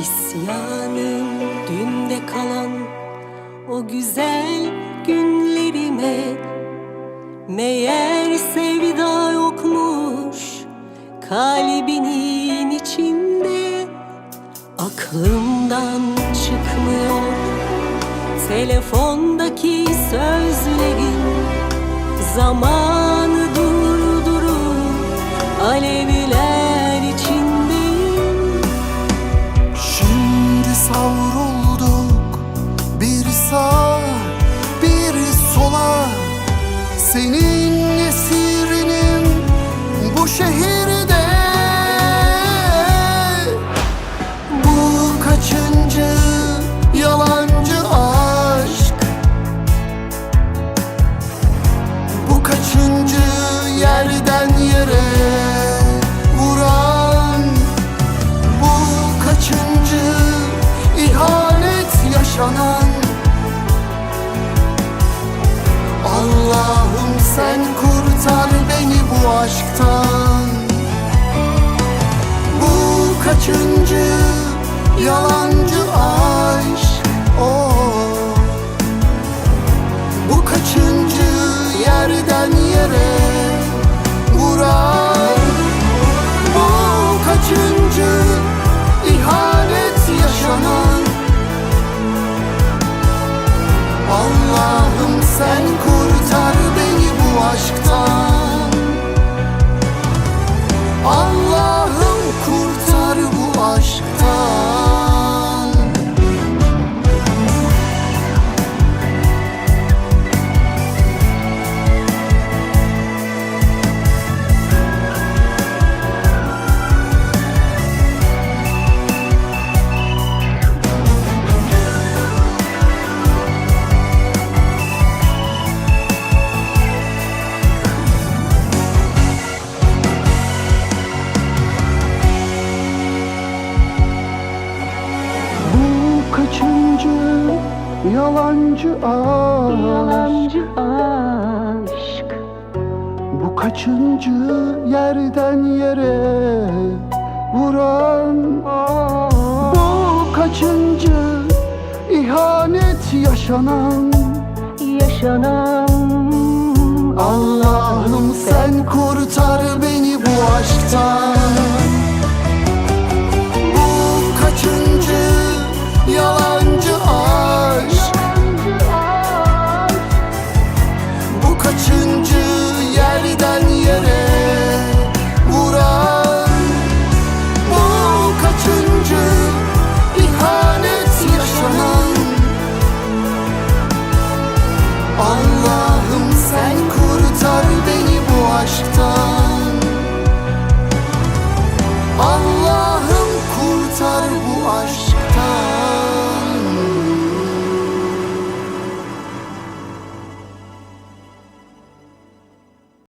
İsyanım dünde kalan o güzel günlerime. Meğer sevda yokmuş kalbinin içinde Aklımdan çıkmıyor telefondaki sözlerin. Zamanı durdurup alevler Bu kaçıncı yerden yere vuran? Bu kaçıncı ihanet yaşanan? Allah'ım sen kurtar beni bu aşktan. Bu kaçıncı yalancı aşk yalancı aşk. Yalancı aşk. Bu kaçıncı yerden yere vuran Bu kaçıncı ihanet yaşanan yaşanan Allah All